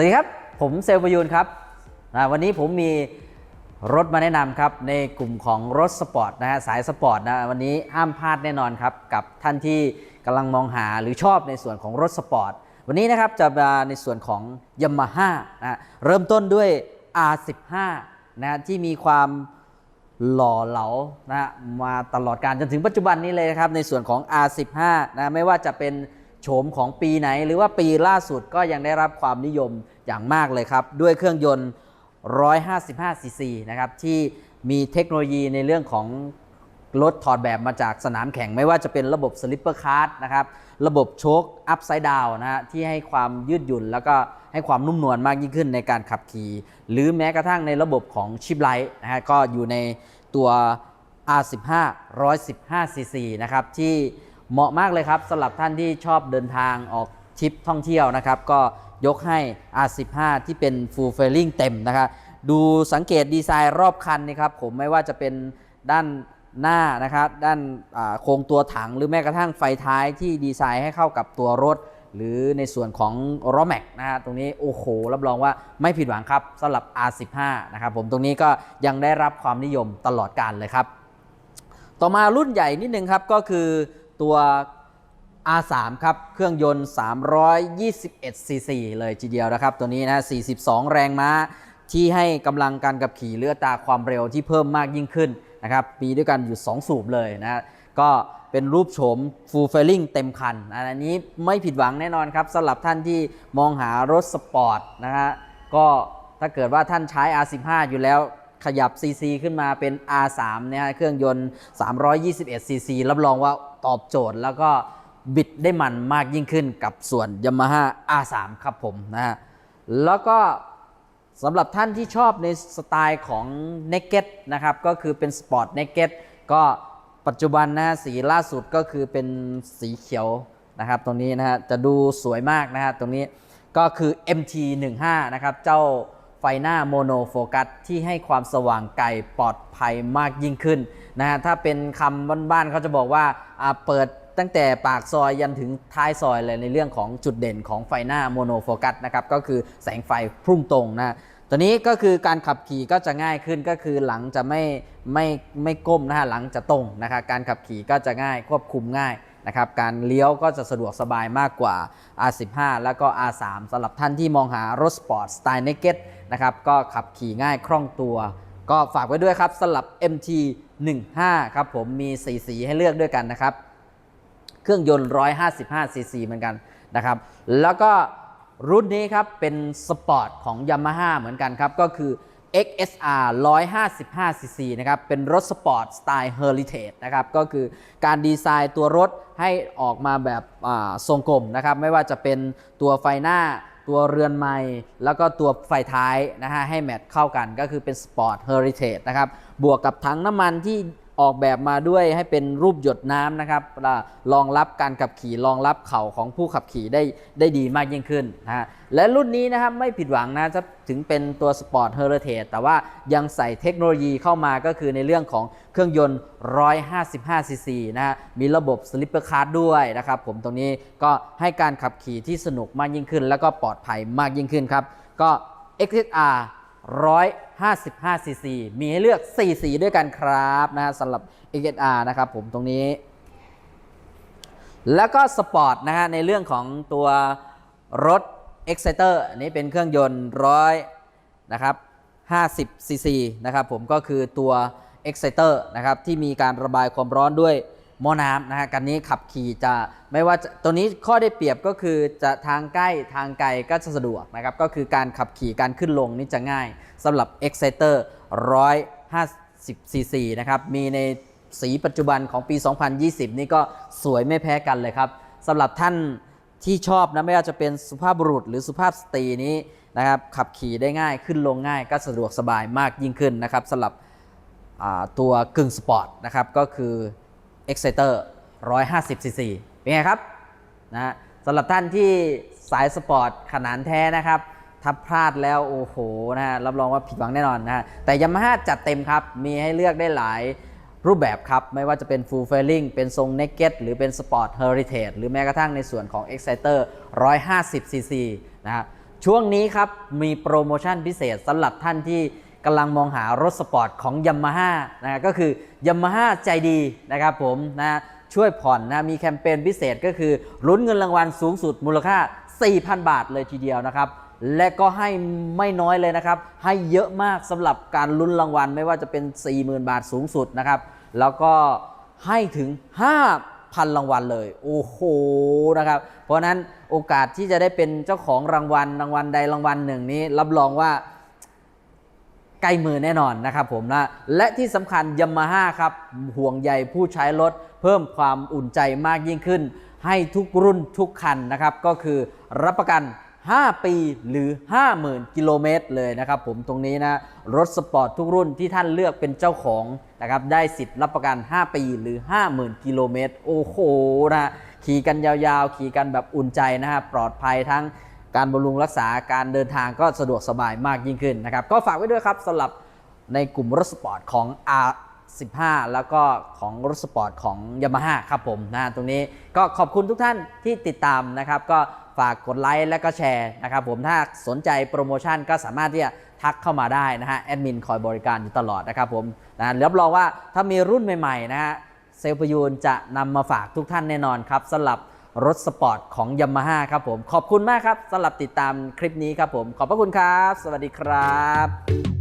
สวัสดีครับ ผมเซลประยูนครับ วันนี้ผมมีรถมาแนะนำครับในกลุ่มของรถสปอร์ตนะฮะสายสปอร์ตนะวันนี้ห้ามพลาดแน่นอนครับ กับท่านที่กำลังมองหาหรือชอบในส่วนของรถสปอร์ต วันนี้นะครับจะมาในส่วนของ Yamaha นะเริ่มต้นด้วย R15 นะที่มีความหล่อเหลานะมาตลอดการจนถึงปัจจุบันนี้เลยนะครับในส่วนของ R15 นะไม่ว่าจะเป็น โฉมของปีไหน หรือว่าปีล่าสุดก็ยังได้รับความนิยมอย่างมากเลยครับ ด้วยเครื่องยนต์ 155 ซีซีนะครับที่มีเทคโนโลยีในเรื่องของรถถอดแบบมาจากสนามแข่งไม่ว่าจะเป็นระบบสลิปเปอร์คาร์ดนะครับระบบโชคอัพไซด์ดาวนะฮะที่ให้ความยืดหยุ่น แล้วก็ให้ความนุ่มนวลมากยิ่งขึ้นในการขับขี่ หรือแม้กระทั่งในระบบของชิปไลท์นะฮะก็อยู่ในตัว R15 115 cc นะครับที่ เหมาะมากเลยครับสำหรับท่านที่ชอบเดินทางออกทริปท่องเที่ยวนะครับ ก็ยกให้ R15 ที่เป็น full fairing เต็มนะครับ ดูสังเกตดีไซน์รอบคันนี่ครับผมไม่ว่าจะเป็นด้านหน้านะครับ ด้านโครงตัวถังหรือแม้กระทั่งไฟท้ายที่ดีไซน์ให้เข้ากับตัวรถ หรือในส่วนของล้อแม็กนะฮะตรงนี้โอ้โห รับรองว่าไม่ผิดหวังครับสำหรับ R15 นะครับผมตรงนี้ก็ยังได้รับความนิยมตลอดการเลยครับ ต่อมารุ่นใหญ่นิดนึงครับก็คือ ตัว R3 ครับ เครื่องยนต์ 321ซีซีเลยทีเดียวนะครับ ตัวนี้นะ 42 แรงม้า ที่ให้กำลังการขับขี่หรือตาความเร็วที่เพิ่มมากยิ่งขึ้นนะครับ มีด้วยกันอยู่ 2 สูบเลยนะก็เป็นรูปโฉม full fairing เต็มคัน อันนี้ไม่ผิดหวังแน่นอนครับสำหรับท่านที่มองหารถสปอร์ตนะฮะก็ถ้าเกิดว่าท่านใช้ R15 อยู่แล้วขยับ CC ขึ้นมาเป็น R3 เนี่ยฮะเครื่องยนต์ 321 CC รับรองว่า ตอบโจทย์ แล้วก็บิดได้มันมากยิ่งขึ้นกับส่วน Yamaha R3 ครับผมนะฮะแล้วก็สำหรับท่านที่ชอบในสไตล์ของ Naked นะครับก็คือเป็น Sport Naked ก็ปัจจุบันนะฮะสีล่าสุดก็คือเป็นสีเขียวนะครับตรงนี้นะฮะจะดูสวยมากนะฮะตรงนี้ก็คือ MT15 นะครับเจ้าไฟหน้าโมโนโฟกัสที่ให้ความสว่างไกลปลอดภัยมากยิ่งขึ้น นะฮะถ้าเป็นคำบ้านๆเขาจะบอกว่าเปิดตั้งแต่ปากซอยยันถึงท้ายซอยเลยในเรื่องของจุดเด่นของไฟหน้าโมโนโฟกัสนะครับก็คือแสงไฟพุ่งตรงนะตัวนี้ก็คือการขับขี่ก็จะง่ายขึ้นก็คือหลังจะไม่ไม่ไม่ก้มนะฮะหลังจะตรงนะครับการขับขี่ก็จะง่ายควบคุมง่ายนะครับการเลี้ยวก็จะสะดวกสบายมากกว่า R15 แล้วก็ R3 สำหรับท่านที่มองหารถสปอร์ตสไตล์ Naked นะครับก็ขับขี่ง่ายคล่องตัว ก็ฝากไว้ด้วยครับสำหรับ mt 15 ครับผมมี 4 สีให้เลือกด้วยกันนะครับ เครื่องยนต์ 155 ซีซีเหมือนกันนะครับ แล้วก็รุ่นนี้ครับเป็นสปอร์ตของ Yamaha เหมือนกันครับ ก็คือ XSR 155ซีซีนะครับ เป็นรถสปอร์ตสไตล์ Heritage นะครับ ก็คือการดีไซน์ตัวรถให้ออกมาแบบทรงกลมนะครับ ไม่ว่าจะเป็นตัวไฟหน้า ตัวเรือนไม้แล้วก็ตัวไฟท้ายนะฮะให้แมทเข้ากันก็คือเป็นสปอร์ตเฮอริเทจนะครับบวกกับถังน้ำมันที่ ออกแบบมาด้วยให้เป็นรูปหยดน้ำนะครับรองรับการขับขี่รองรับเข่าของผู้ขับขี่ได้ได้ดีมากยิ่งขึ้นนะฮะและรุ่นนี้นะครับไม่ผิดหวังนะจะถึงเป็นตัวสปอร์ตเฮอริเทจแต่ว่ายังใส่เทคโนโลยีเข้ามาก็คือในเรื่องของเครื่องยนต์ 155 ซีซีนะฮะมีระบบสลิปเปอร์คาร์ด้วยนะครับผมตรงนี้ก็ให้การขับขี่ที่สนุกมากยิ่งขึ้น แล้วก็ปลอดภัยมากยิ่งขึ้นครับก็ XSR 155 cc มีให้เลือก 4 สีด้วยกันครับนะฮะสำหรับ XR นะครับผมตรงนี้ แล้วก็สปอร์ตนะฮะในเรื่องของตัวรถ Exciter อันนี้เป็นเครื่องยนต์ร้อยนะครับ50 cc นะครับผมก็คือตัว Exciter นะครับที่มีการระบายความร้อนด้วย หม้อน้ำนะฮะกันนี้ขับขี่จะไม่ว่าตัวนี้ข้อได้เปรียบก็คือจะทางใกล้ทางไกลก็จะสะดวกนะครับ ก็คือการขับขี่การขึ้นลงนี่จะง่ายสำหรับ Exciter 150 cc นะครับ มีในสีปัจจุบันของปี 2020 นี่ก็สวยไม่แพ้กันเลยครับสำหรับท่านที่ชอบนะไม่ว่าจะเป็นสุภาพบุรุษหรือสุภาพสตรีนี้นะครับขับขี่ได้ง่ายขึ้นลงง่ายก็สะดวกสบายมากยิ่งขึ้นนะครับสำหรับตัวกึ่งสปอร์ตนะครับก็คือ Exciter 150 cc เป็นไงครับนะสำหรับท่านที่สายสปอร์ตขนานแท้นะครับถ้าพลาดแล้วโอ้โหนะฮะรับรองว่าผิดหวังแน่นอนนะฮะแต่ยามาฮ่าจัดเต็มครับ มีให้เลือกได้หลายรูปแบบครับ ไม่ว่าจะเป็น full fairing เป็นทรง naked หรือเป็น sport heritage หรือแม้กระทั่งในส่วนของ exciter 150 cc นะฮะช่วงนี้ครับมีโปรโมชั่นพิเศษสำหรับท่านที่ กำลังมองหารถสปอร์ตของย a ม a ฮ่านะก็คือย a ม a ฮ่าใจดีนะครับผมนะช่วยผ่อนนะมีแคมเปญพิเศษก็คือลุ้นเงินรางวัลสูงสุดมูลค่า 4,000 บาทเลยทีเดียวนะครับ และก็ให้ไม่น้อยเลยนะครับ ให้เยอะมากสำหรับการลุ้นรางวัลไม่ว่าจะเป็น 40,000 บาทสูงสุดนะครับ แล้วก็ให้ถึง 5,000 รางวัลเลย โอ้โหนะครับ เพราะนั้นโอกาสที่จะได้เป็นเจ้าของรางวัลรางวัลใดรางวัลหนึ่งนี้ รับรองว่า ใกล้มือแน่นอนนะครับผมนะและที่สำคัญย a มาฮ่าครับห่วงใยผู้ใช้รถ เพิ่มความอุ่นใจมากยิ่งขึ้น ให้ทุกรุ่นทุกคันนะครับ ก็คือรับประกัน 5 ปีหรือ 50,000 กิโลเมตรเลยนะครับผมตรงนี้นะรถสปอร์ตทุกรุ่นที่ท่านเลือกเป็นเจ้าของนะครับได้สิทธิ์รับประกัน 5 ปีหรือ 50,000 กิโลเมตรโอ้โหนะขี่กันยาวๆ ขี่กันแบบอุ่นใจนะฮะปลอดภัยทั้ง การบำรุงรักษาการเดินทางก็สะดวกสบายมากยิ่งขึ้นนะครับ ก็ฝากไว้ด้วยครับสำหรับในกลุ่มรถสปอร์ตของ R15 แล้วก็ของรถสปอร์ตของ Yamaha ครับผมนะตรงนี้ก็ขอบคุณทุกท่านที่ติดตามนะครับ ก็ฝากกดไลค์และก็แชร์นะครับผมถ้าสนใจโปรโมชั่นก็สามารถที่จะทักเข้ามาได้นะฮะแอดมินคอยบริการอยู่ตลอดนะครับผมนะรับรองว่าถ้ามีรุ่นใหม่ๆนะฮะเซลล์ประยูนจะนำมาฝากทุกท่านแน่นอนครับสำหรับ รถสปอร์ตของยามาฮ่าครับผม ขอบคุณมากครับสำหรับติดตามคลิปนี้ครับผม ขอบพระคุณครับ สวัสดีครับ